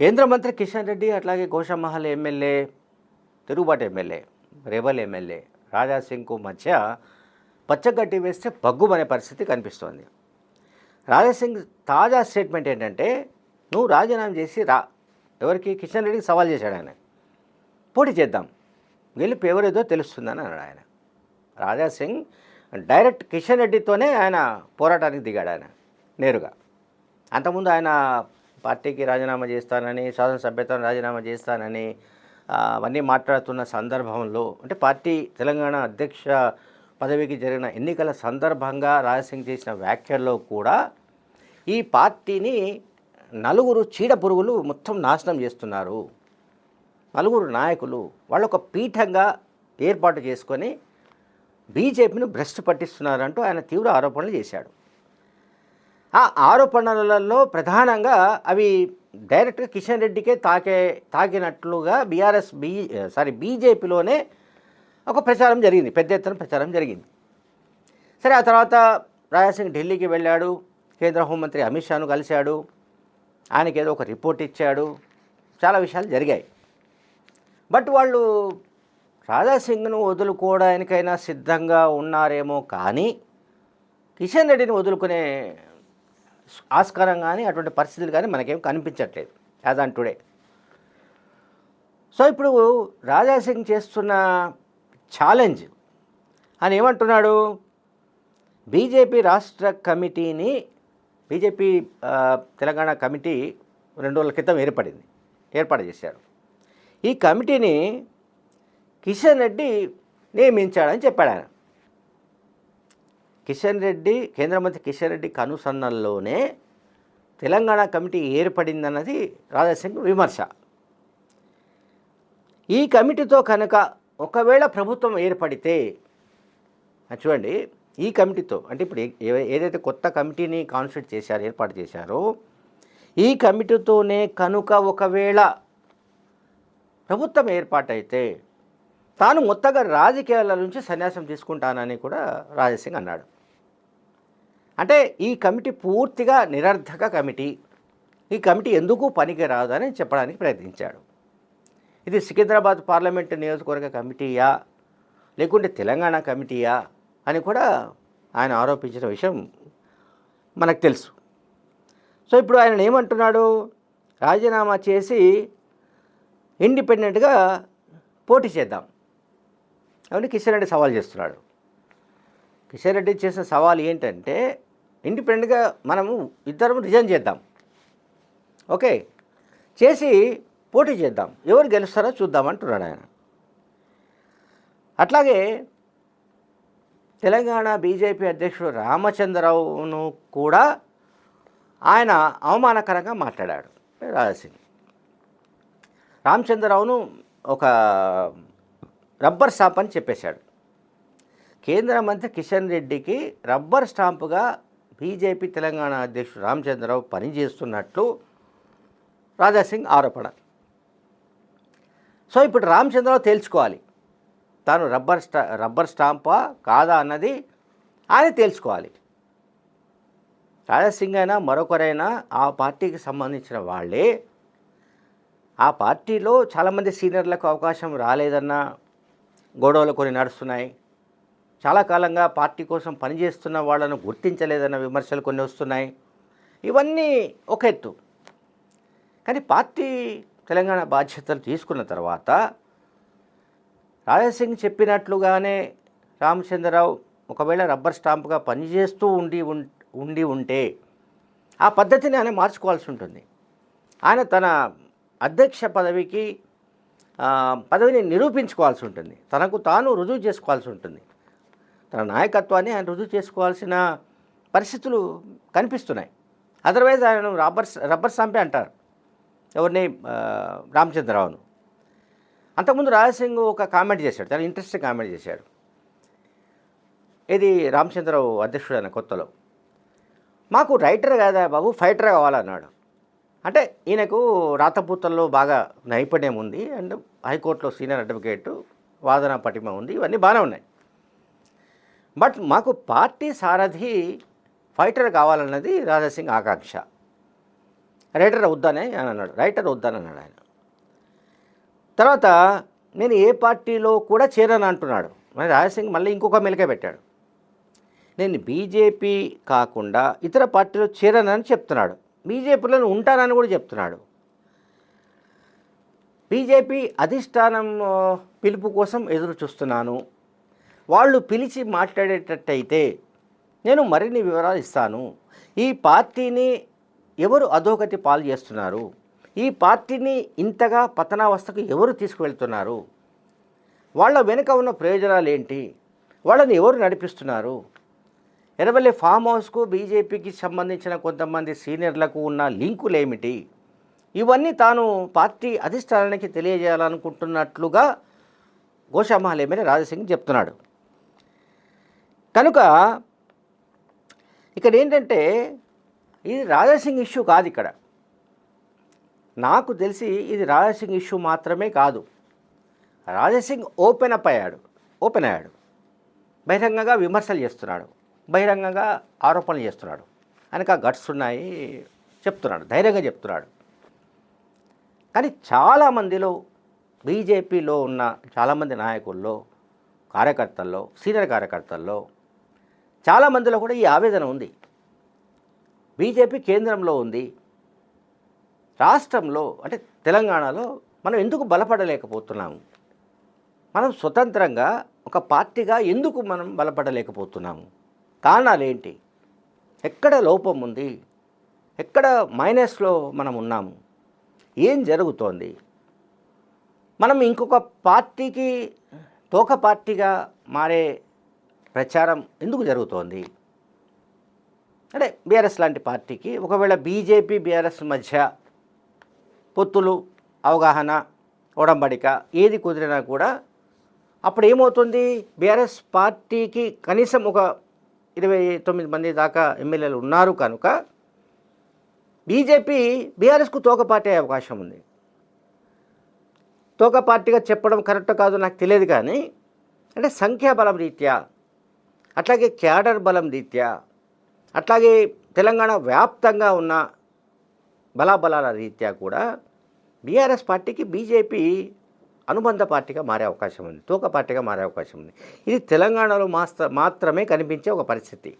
కేంద్ర మంత్రి కిషన్ రెడ్డి అట్లాగే గోషమహల్ ఎమ్మెల్యే తిరుగుబాటు ఎమ్మెల్యే రేబల్ ఎమ్మెల్యే రాజా సింగ్కు మధ్య పచ్చగడ్డి వేస్తే బగ్గుమనే పరిస్థితి కనిపిస్తోంది. రాజా సింగ్ తాజా స్టేట్మెంట్ ఏంటంటే నువ్వు రాజీనామా చేసి రా. ఎవరికి? కిషన్ రెడ్డికి సవాల్ చేశాడు ఆయన. పోటీ చేద్దాం. గెలుపు ఎవరేదో తెలుస్తుందని అన్నాడు ఆయన. రాజా సింగ్ డైరెక్ట్ కిషన్ రెడ్డితోనే ఆయన పోరాటానికి దిగాడు ఆయన నేరుగా. అంతకుముందు ఆయన పార్టీకి రాజీనామా చేస్తానని శాసనసభ్యత్వం రాజీనామా చేస్తానని అవన్నీ మాట్లాడుతున్న సందర్భంలో అంటే పార్టీ తెలంగాణ అధ్యక్ష పదవికి జరిగిన ఎన్నికల సందర్భంగా రాజసింగ్ చేసిన వ్యాఖ్యల్లో కూడా ఈ పార్టీని నలుగురు చీడ పురుగులు మొత్తం నాశనం చేస్తున్నారు. నలుగురు నాయకులు వాళ్ళు ఒక పీఠంగా ఏర్పాటు చేసుకొని బీజేపీని భ్రష్టు పట్టిస్తున్నారంటూ ఆయన తీవ్ర ఆరోపణలు చేశాడు. ఆ ఆరోపణలలో ప్రధానంగా అవి డైరెక్ట్గా కిషన్ రెడ్డికే తాకే తాకినట్లుగా బీఆర్ఎస్ బీ సారీ బీజేపీలోనే ఒక ప్రచారం జరిగింది. పెద్ద ఎత్తున ప్రచారం జరిగింది. సరే ఆ తర్వాత రాజాసింగ్ ఢిల్లీకి వెళ్ళాడు. కేంద్ర హోంమంత్రి అమిత్ షాను కలిశాడు. ఆయనకి ఏదో ఒక రిపోర్ట్ ఇచ్చాడు. చాలా విషయాలు జరిగాయి. బట్ వాళ్ళు రాజాసింగ్ను వదులుకోవడానికైనా సిద్ధంగా ఉన్నారేమో కానీ కిషన్ రెడ్డిని వదులుకునే ఆస్కారం కానీ అటువంటి పరిస్థితులు కానీ మనకేం కనిపించట్లేదు యాజ్ ఆన్ టుడే. సో ఇప్పుడు రాజాసింగ్ చేస్తున్న ఛాలెంజ్ ఆయన ఏమంటున్నాడు? బీజేపీ రాష్ట్ర కమిటీని బీజేపీ తెలంగాణ కమిటీ రెండు రోజుల క్రితం ఏర్పడింది ఏర్పాటు చేశారు. ఈ కమిటీని కిషన్ రెడ్డి నియమించాడని చెప్పాడు ఆయన. కిషన్ రెడ్డి కేంద్ర మంత్రి కిషన్ రెడ్డి కనుసన్నల్లోనే తెలంగాణ కమిటీ ఏర్పడిందన్నది రాజాసింగ్ విమర్శ. ఈ కమిటీతో కనుక ఒకవేళ ప్రభుత్వం ఏర్పడితే చూడండి ఈ కమిటీతో అంటే ఇప్పుడు ఏదైతే కొత్త కమిటీని కాన్స్టిట్యూట్ చేశారో ఏర్పాటు చేశారో ఈ కమిటీతోనే కనుక ఒకవేళ ప్రభుత్వం ఏర్పాటైతే తాను మొత్తగా రాజకీయాల నుంచి సన్యాసం తీసుకుంటానని కూడా రాజసింగ్ అన్నాడు. అంటే ఈ కమిటీ పూర్తిగా నిరర్ధక కమిటీ. ఈ కమిటీ ఎందుకు పనికి రాదని చెప్పడానికి ప్రయత్నించాడు. ఇది సికింద్రాబాద్ పార్లమెంట్ నియోజకవర్గ కమిటీయా? లేకుంటే తెలంగాణ కమిటీయా? అని కూడా ఆయన ఆరోపించిన విషయం మనకు తెలుసు. సో ఇప్పుడు ఆయన ఏమంటున్నాడు? రాజీనామా చేసి ఇండిపెండెంట్గా పోటీ చేద్దాం. అవును కిషన్ రెడ్డి సవాల్ చేస్తున్నాడు. కిషన్ రెడ్డి చేసిన సవాల్ ఏంటంటే ఇండిపెండెంట్గా మనము ఇద్దరం రిజైన్ చేద్దాం. ఓకే చేసి పోటీ చేద్దాం. ఎవరు గెలుస్తారో చూద్దామంటున్నాడు ఆయన. అట్లాగే తెలంగాణ బీజేపీ అధ్యక్షుడు రామచంద్రరావును కూడా ఆయన అవమానకరంగా మాట్లాడాడు. రాజసింగ్ రామచంద్రరావును ఒక రబ్బర్ స్టాంప్ అని చెప్పేశాడు. కేంద్ర మంత్రి కిషన్ రెడ్డికి రబ్బర్ స్టాంపుగా బీజేపీ తెలంగాణ అధ్యక్షుడు రామచంద్రరావు పనిచేస్తున్నట్లు రాజాసింగ్ ఆరోపణ. సో ఇప్పుడు రామచంద్రరావు తేల్చుకోవాలి. తాను రబ్బర్ స్టా రబ్బర్ స్టాంపా కాదా అన్నది ఆయన తేల్చుకోవాలి. రాజాసింగ్ అయినా మరొకరైనా ఆ పార్టీకి సంబంధించిన వాళ్ళే. ఆ పార్టీలో చాలామంది సీనియర్లకు అవకాశం రాలేదన్న గొడవలు కొన్ని నడుస్తున్నాయి. చాలా కాలంగా పార్టీ కోసం పనిచేస్తున్న వాళ్ళను గుర్తించలేదన్న విమర్శలు కొన్ని వస్తున్నాయి. ఇవన్నీ ఒక ఎత్తు. కానీ పార్టీ తెలంగాణ బాధ్యతలు తీసుకున్న తర్వాత రాజాసింగ్ చెప్పినట్లుగానే రామచంద్రరావు ఒకవేళ రబ్బర్ స్టాంప్గా పనిచేస్తూ ఉండి ఉండి ఉంటే ఆ పద్ధతిని ఆయన మార్చుకోవాల్సి ఉంటుంది. ఆయన తన అధ్యక్ష పదవికి పదవిని నిరూపించుకోవాల్సి ఉంటుంది. తనకు తాను రుజువు చేసుకోవాల్సి ఉంటుంది. తన నాయకత్వాన్ని ఆయన రుజువు చేసుకోవాల్సిన పరిస్థితులు కనిపిస్తున్నాయి. అదర్వైజ్ ఆయన రబ్బర్ రబ్బర్ స్టాంపే అంటారు. ఎవరిని? రామచంద్రరావును. అంతకుముందు రాజసింగ్ ఒక కామెంట్ చేశాడు. చాలా ఇంట్రెస్టింగ్ కామెంట్ చేశాడు. ఇది రామచంద్రరావు అధ్యక్షుడు కొత్తలో. మాకు రైటర్ కాదా బాబు? ఫైటర్ కావాలన్నాడు. అంటే ఈయనకు రాతపూతల్లో బాగా నైపుణ్యం ఉంది అండ్ హైకోర్టులో సీనియర్ అడ్వకేటు వాదన పటిమ ఉంది ఇవన్నీ బాగానే ఉన్నాయి. బట్ మాకు పార్టీ సారథి ఫైటర్ కావాలన్నది రాజాసింగ్ ఆకాంక్ష. రైటర్ వద్దానే అని అన్నాడు రైటర్ వద్దని అన్నాడు ఆయన. తర్వాత నేను ఏ పార్టీలో కూడా చేరను అంటున్నాడు. మరి రాజాసింగ్ మళ్ళీ ఇంకొక మెలిక పెట్టాడు. నేను బీజేపీ కాకుండా ఇతర పార్టీలో చేరనని చెప్తున్నాడు. బీజేపీలో ఉంటానని కూడా చెప్తున్నాడు. బీజేపీ అధిష్టానం పిలుపు కోసం ఎదురు చూస్తున్నాను. వాళ్ళు పిలిచి మాట్లాడేటట్టయితే నేను మరిన్ని వివరాలు ఇస్తాను. ఈ పార్టీని ఎవరు అధోగతి పాలు చేస్తున్నారు? ఈ పార్టీని ఇంతగా పతనావస్థకు ఎవరు తీసుకువెళ్తున్నారు? వాళ్ళ వెనుక ఉన్న ప్రయోజనాలు ఏంటి వాళ్ళని ఎవరు నడిపిస్తున్నారు? ఎర్రబెల్లి ఫామ్ హౌస్కు బీజేపీకి సంబంధించిన కొంతమంది సీనియర్లకు ఉన్న లింకులు ఏమిటి ఇవన్నీ తాను పార్టీ అధిష్టానానికి తెలియజేయాలనుకుంటున్నట్లుగా గోషామహల్ ఎమ్మెల్యే రాజసింగ్ చెప్తున్నాడు. కనుక ఇక్కడ ఏంటంటే ఇది రాజాసింగ్ ఇష్యూ కాదు ఇక్కడ. నాకు తెలిసి ఇది రాజాసింగ్ ఇష్యూ మాత్రమే కాదు. రాజాసింగ్ ఓపెన్ అప్ అయ్యాడు. ఓపెన్ అయ్యాడు. బహిరంగంగా విమర్శలు చేస్తున్నాడు. బహిరంగంగా ఆరోపణలు చేస్తున్నాడు. ఆయనకు ఆ గట్స్ ఉన్నాయి చెప్తున్నాడు ధైర్యంగా చెప్తున్నాడు. కానీ చాలామందిలో బీజేపీలో ఉన్న చాలామంది నాయకుల్లో కార్యకర్తల్లో సీనియర్ కార్యకర్తల్లో చాలామందిలో కూడా ఈ ఆవేదన ఉంది. బీజేపీ కేంద్రంలో ఉంది. రాష్ట్రంలో అంటే తెలంగాణలో మనం ఎందుకు బలపడలేకపోతున్నాము మనం స్వతంత్రంగా ఒక పార్టీగా ఎందుకు మనం బలపడలేకపోతున్నాము కారణాలు ఏంటి? ఎక్కడ లోపం ఉంది? ఎక్కడ మైనస్లో మనం ఉన్నాము? ఏం జరుగుతోంది? మనం ఇంకొక పార్టీకి తోక పార్టీగా మారే ప్రచారం ఎందుకు జరుగుతోంది? అంటే బీఆర్ఎస్ లాంటి పార్టీకి ఒకవేళ బీజేపీ బీఆర్ఎస్ మధ్య పొత్తులు అవగాహన ఒడంబడిక ఏది కుదిరినా కూడా అప్పుడు ఏమవుతుంది బీఆర్ఎస్ పార్టీకి కనీసం ఒక ఇరవై తొమ్మిది మంది దాకా ఎమ్మెల్యేలు ఉన్నారు కనుక బీజేపీ బీఆర్ఎస్కు తోకపాటే అవకాశం ఉంది. తోక పార్టీగా చెప్పడం కరెక్ట్ కాదు నాకు తెలియదు కానీ అంటే సంఖ్యాబలం రీత్యా అట్లాగే క్యాడర్ బలం రీత్యా అట్లాగే తెలంగాణ వ్యాప్తంగా ఉన్న బలాబలాల రీత్యా కూడా బీఆర్ఎస్ పార్టీకి బీజేపీ అనుబంధ పార్టీగా మారే అవకాశం ఉంది తూక పార్టీగా మారే అవకాశం ఉంది. ఇది తెలంగాణలో మాస్త మాత్రమే కనిపించే ఒక పరిస్థితి.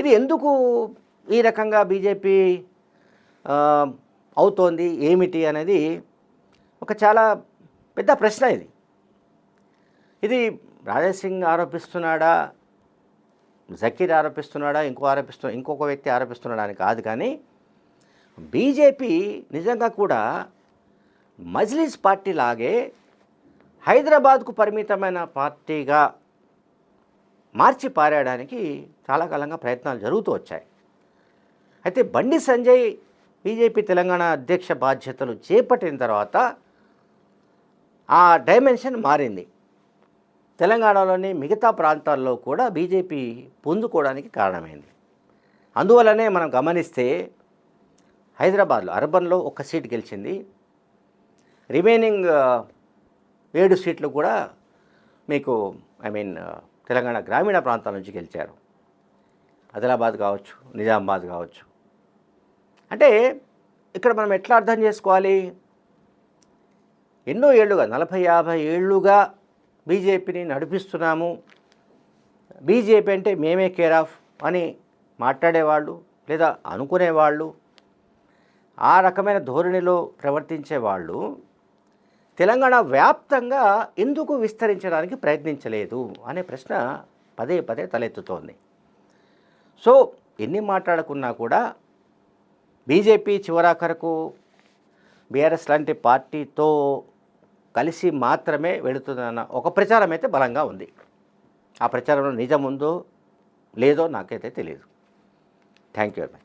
ఇది ఎందుకు ఈ రకంగా బీజేపీ అవుతోంది ఏమిటి అనేది ఒక చాలా పెద్ద ప్రశ్న ఇది. ఇది రాజాసింగ్ ఆరోపిస్తున్నాడా జకీర్ ఆరోపిస్తున్నాడా ఇంకో ఆరోపిస్తు ఇంకొక వ్యక్తి ఆరోపిస్తున్నాడా అని కాదు కానీ బీజేపీ నిజంగా కూడా మజ్లిస్ పార్టీ లాగే హైదరాబాద్కు పరిమితమైన పార్టీగా మార్చి పారేయడానికి చాలా కాలంగా ప్రయత్నాలు జరుగుతూ వచ్చాయి. అయితే బండి సంజయ్ బీజేపీ తెలంగాణ అధ్యక్ష బాధ్యతలు చేపట్టిన తర్వాత ఆ డైమెన్షన్ మారింది. తెలంగాణలోని మిగతా ప్రాంతాల్లో కూడా బీజేపీ పుంజుకోవడానికి కారణమైంది. అందువల్లనే మనం గమనిస్తే హైదరాబాద్లో అర్బన్లో ఒక సీట్ గెలిచింది. రిమైనింగ్ ఏడు సీట్లు కూడా మీకు ఐ మీన్ తెలంగాణ గ్రామీణ ప్రాంతాల నుంచి గెలిచారు. ఆదిలాబాద్ కావచ్చు నిజామాబాద్ కావచ్చు. అంటే ఇక్కడ మనం ఎట్లా అర్థం చేసుకోవాలి? ఎన్నో ఏళ్ళుగా నలభై యాభై ఏళ్ళుగా బీజేపీని నడిపిస్తున్నాము. బీజేపీ అంటే మేమే కేర్ ఆఫ్ అని మాట్లాడేవాళ్ళు లేదా అనుకునేవాళ్ళు. ఆ రకమైన ధోరణిలో ప్రవర్తించే వాళ్ళు తెలంగాణ వ్యాప్తంగా ఎందుకు విస్తరించడానికి ప్రయత్నించలేదు అనే ప్రశ్న పదే పదే తలెత్తుతోంది. సో ఎన్ని మాట్లాడుకున్నా కూడా బీజేపీ చివరాఖరకు బీఆర్ఎస్ లాంటి పార్టీతో కలిసి మాత్రమే వెళుతుందన్న ఒక ప్రచారం అయితే బలంగా ఉంది. ఆ ప్రచారంలో నిజం ఉందో లేదో నాకైతే తెలియదు థ్యాంక్ యూ వెరీ మచ్